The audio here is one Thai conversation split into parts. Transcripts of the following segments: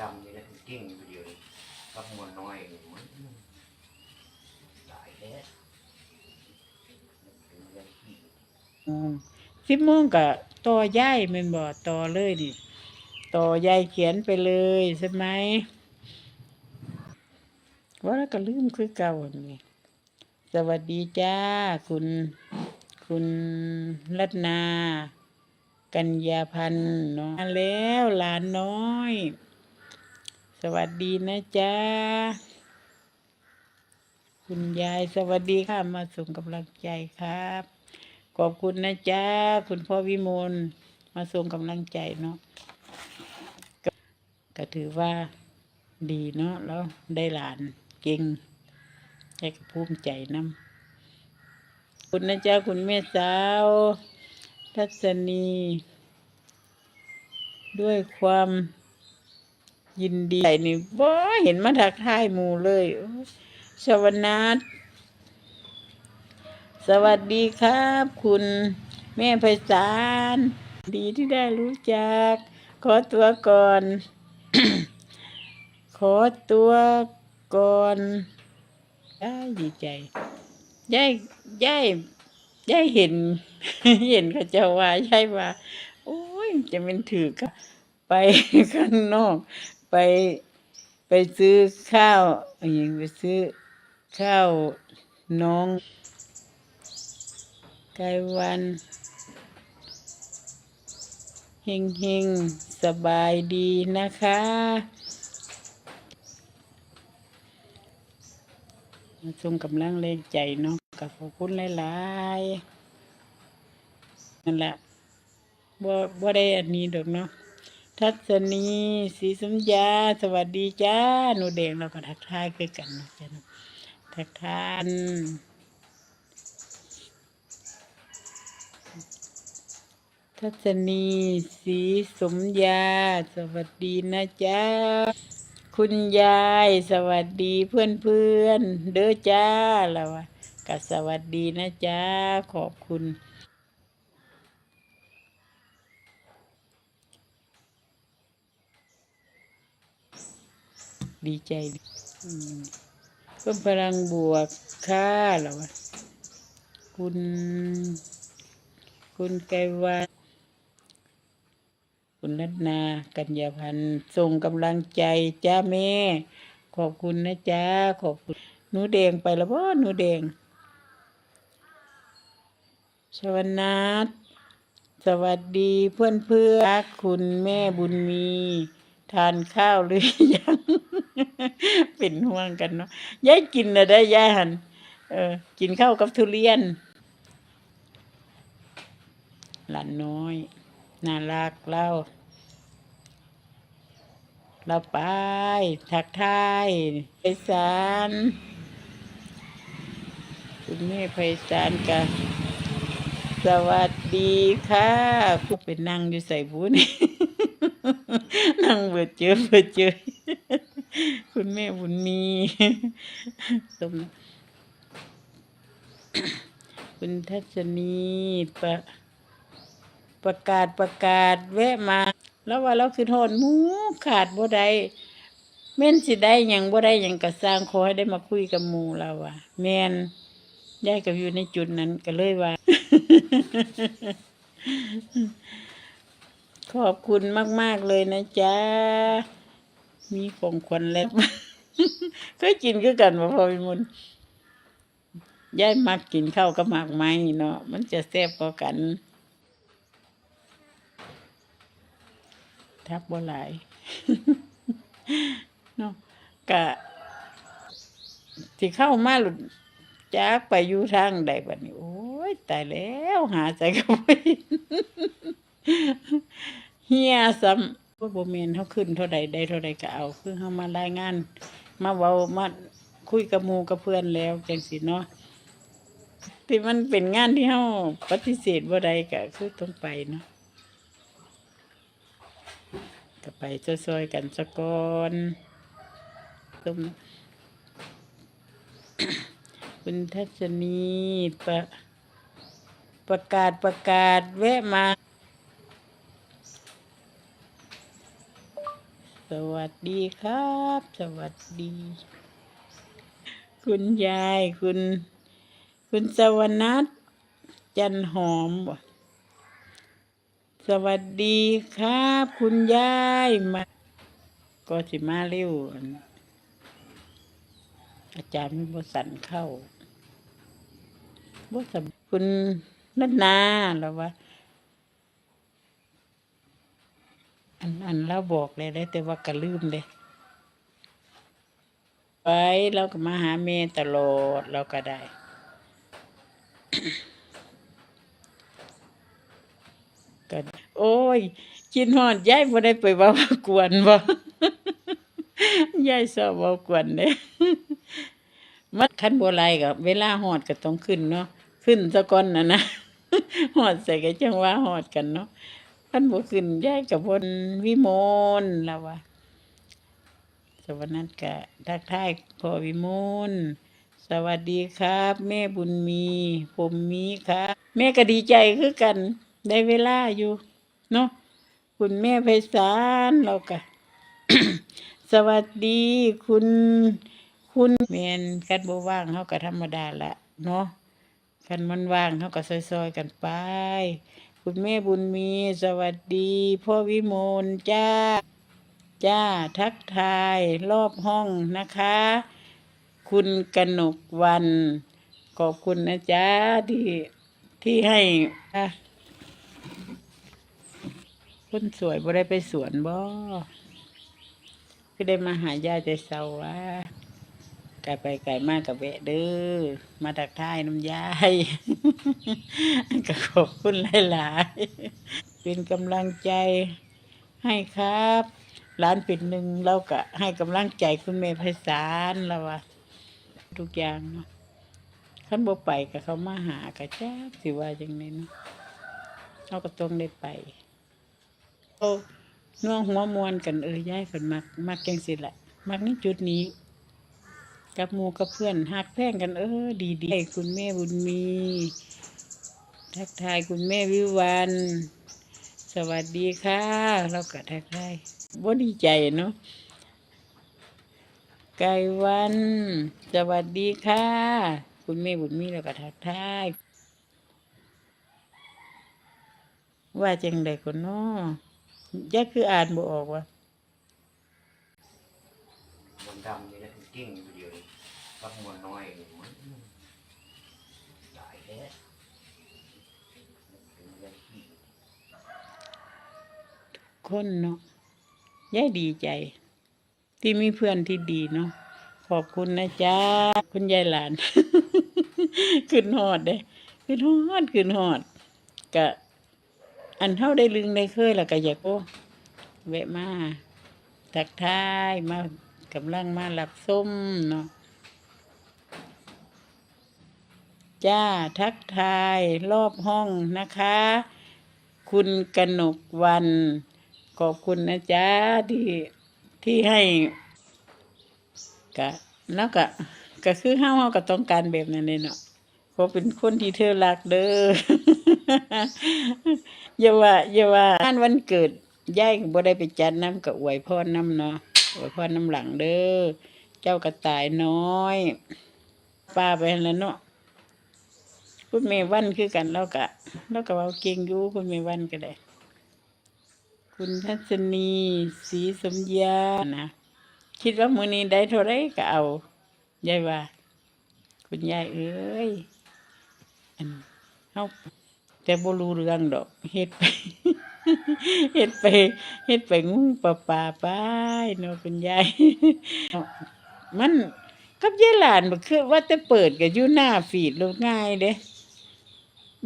ดำนี่นะกิ้งอยู่เดียวเลยกับมวลน้อยนี่มันหลายแท้เป็นเรื่องที่สิบโมงก็ต่อย่ายแม่นบ่ต่อเลยนี่ต่อยายเขียนไปเลยใช่ไหมว่าแล้วก็ลืมคือเก่านี่สวัสดีจ้า คุณ คุณรัตนา กัญญาพันธ์เนาะมาแล้วหลานน้อย วัสดีนะจ๊ะ คุณยายสวัสดีค่ะ มาส่งกำลังใจครับ ขอบคุณนะจ๊ะ คุณพ่อวิมลมาส่งกำลังใจเนาะก็ก็ถือว่าดีเนาะแล้วได้หลานเก่งใจก็ภูมิใจน้ำคุณนะจ๊ะ คุณแม่สาว ทัศนี ด้วยความ ยินดีใจนี่บ่เห็นมาทักทายหมูเลยโอ้ยชวนาทสวัสดีครับ คุณแม่ไพศาลดีที่ได้รู้จัก ขอตัวก่อน ขอตัวก่อนได้ดีใจยายยายยายเห็น เห็นเขาเจะว่ายายว่า โอ้ย จะเป็นถือกับไปข้างนอก ไปไปซื้อข้าวอย่างไปซื้อข้าวน้องไกวันเฮงเฮงๆสบายดีนะคะ มาส่งกำลังแรงใจเนาะกับขอบคุณหลายๆนั่นแหละบ่บ่ได้อันนี้ดอกเนาะ ทัศนีศรีสมยา สวัสดีจ้า หนูแดงเราก็ทักทายคือกันนะจ้ะเนาทักทายทัศนีศรีสมยา สวัสดีนะจ๊ะคุณยายสวัสดีเพื่อนเพื่อนเด้อจ้าแล้ววะก็สวัสดีนะจ๊ะขอบคุณ ดีใจอืมเพิ่มพลังบวกค่าแล้ววะคุณ คุณไกรวันคุณรัตนากัญญาพันธ์ส่งกำลังใจจ้าแม่ ขอบคุณนะจ้าขอบคุณหนูแดงไปแล้วบ่หนูแดงชวนาทสวัสดีเพื่อนเพื่อนคุณแม่บุญมี ทานข้าวหรือยัง เป็นห่วงกันเนาะยายกินนะได้ยายหันเออ กินข้าวกับทุเรียน หลานน้อยน่ารักเล่าเราไป ทักทายไพศาลคุณแม่ไพศาลกันสวัสดีค่ะกูเป็นนั่งอยู่ใส่บุญ นั่งเบิดเจอเบิดเจอคุณแม่บุญมีสมคุณทัศนีประประกาศประกาศแวะมา แล้วว่าเราคือโทษหมูขาดบ่ได้แม่นสิได้ยังบ่ได้ยังก็สร้างขอให้ได้มาคุยกับมูเราว่ะ แม่นยายก็อยู่ในจุดนั้นก็เลยว่า ขอบคุณมาก ๆ เลยนะจ๊ะ มีของขวัญแล้วเคยกินคือกันบ่พอพิมลยายมักกินข้าวกับหมากไม้เนาะมันจะแซ่บกว่ากัน ทับบ่หลายเนาะกะที่เข้ามาหลุดจากไปอยู่ทางใดบัดนี้ โอ้ยตายแล้วหาใจก็บ่เห็น เฮียซ้ำว่าบ่แม่นเฮาขึ้นเท่าใดได้เท่าใดก็เอาคือเฮามารายงาน มาเว้ามาคุยกับหมู่กับเพื่อนแล้วจังซี่เนาะที่มันเป็นงานที่เฮาปฏิเสธบ่ได้ก็คือต้องไปเนาะก็ไปซอยๆกันสะก่อนตุ้มคุณทัศนีประประกาศประกาศแวะมา สวัสดีครับ สวัสดี คุณยายคุณ คุณสวนัทจันหอมสวัสดีครับ คุณยายมาก็สิมาเร็วอั่นอาจารย์มีบสันเข้าบสำคุณนันนาแล้วว่า อันอันเราบอกเลยได้แต่ว่าก็ลืมเลยไปเราก็มาหาเมตลอดเราก็ได้ ก็โอ้ยกินหอดยายบ่ได้ไปว่ากวนบ่ยายชอบว่ากวนเด้มันคันบ่ไหลก็เวลาหอดก็ต้องขึ้นเนาะขึ้นซะก่อนนะนะหอดใส่ก็จังว่าหอดกันเนาะ คันบ่ขึ้นยายก็บ่นวิมลแล้วว่าสวัสดีกะทักทายพ่อวิมลสวัสดีครับ แม่บุญมี ผมมีครับ แม่ก็ดีใจคือกัน ได้เวลาอยู่ เนาะคุณแม่ไพศาลเราก็สวัสดีคุณ คุณแมนกันบ่ว่างเขาก็ธรรมดาละเนาะกันมันว่างเขาก็ซอยๆกันไป คุณแม่บุญมีสวัสดี พ่อวิมลจ้า จ้าทักทายรอบห้องนะคะ คุณกนกวัน ขอบคุณนะจ๊ะที่ที่ให้คนสวยบ่ได้ไปสวนบ่ก็ได้มาหายายแต่เศร้าวะ ไกไปไกลมากกับแวะเด้อมาทักทายน้ำยายก็ขอบคุณหลายๆ เป็นกำลังใจให้ครับร้านปิดหนึ่งเราก็ให้กำลังใจคุณแม่ไพศาลแล้วว่าทุกอย่างเนาะขั้นบ่ไปกับเขามาหากะจ้าสิว่าจังไดเนาะเราก็ต้องได้ไปโอ้น่วงหัวมวนกันเออยายฝนมักมักจังสิแหละมักในี่จุดนี้ กับหมูกับเพื่อนหักแพงกันเออ ดีดีๆคุณแม่บุญมี ทักทายคุณแม่วิวัน สวัสดีค่ะ เราก็ทักทายบ่ดีใจเนาะไก่วัน สวัสดีค่ะ คุณแม่บุญมีแล้วก็ทักทาย ว่าจังไดคนน้อยายคืออ่านบ่ออกว่ามวนดำนี่นะ ก่งอยู่เดียวเลยครับมวนน้อยเองมันหลายแท้เป็นเรื่องที่คนเนาะยายดีใจ ที่มีเพื่อนที่ดีเนาะขอบคุณนะจ๊ะคุณยายหลาน ขึ้นหอดเด้ขึ้นหอดขึ้นหอดกะอันเท่าได้ลึงได้เคยแล้วก็อยากโอ้แวะมาทักทายมา กำลังมาหลับส้มเนาะจ้าทักทายรอบห้องนะคะ คุณกนกวัน ขอบคุณนะจ๊ะที่ที่ให้กะแล้วก็ก็คือเฮาเฮาก็ต้องการแบบนั้นเลยเนาะเพราะเป็นคนที่เธอรักเด้ออย่าว่าอย่าว่า งานวันเกิดยายก็บ่ได้ไปจัดน้ำก็อวยพรน้ำเนาะ อวยพรน้ำหลังเด้อ เจ้ากระต่ายน้อยป้าไปหั่นแล้วเนาะคุณแม่วันคือกันแล้วกะแล้วก็เว้าเก่งอยู่คุณแม่วันก็ได้ คุณทัศนีศรีสมยานะ คิดว่ามือนี้ได้เท่าไรก็เอายายว่า คุณยายเอ้ยอันเฮาแต่บ่รู้เรื่องดอกเฮ็ดไป เฮ็ดไปเฮ็ดไปงูปลาปลาไปเนาะคุณยายมันกับยายหลานบ่คือว่าแต่เปิดก็อยู่หน้าฟีดลกง่ายเด้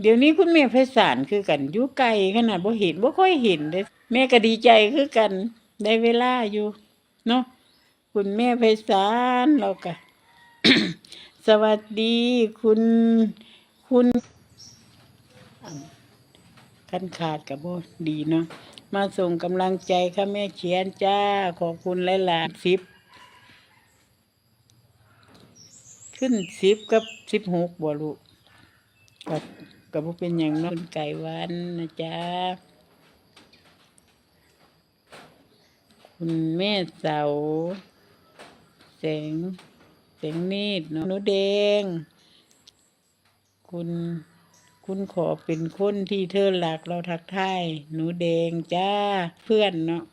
เดี๋ยวนี้คุณแม่ไพศาลคือกันอยู่ไกลขนาดบ่เห็นบ่ค่อยเห็นเด้แม่ก็ดีใจคือกันได้เวลาอยู่เนาะคุณแม่ไพศาลเราก็สวัสดีคุณคุณ กันขาดกับโบดีเนาะมาส่งกำลังใจค่ะแม่เขียนจ้า ขอบคุณหลายๆสิบขึ้นสิบกับสิบหกบ่ลูกกับกับบ่เป็นอย่างนาะคุณไก่วันนะจ๊ะคคุณแม่เสาแสงแสงนีดเนาะหนูแดง คุณ คุณขอเป็นคนที่เธอหลักเราทักทายหนูแดงจ้าเพื่อนเนาะ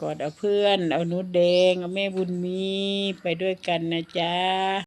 กอดเอาเพื่อน เอาหนูแดง เอาแม่บุญมีไปด้วยกันนะจ้า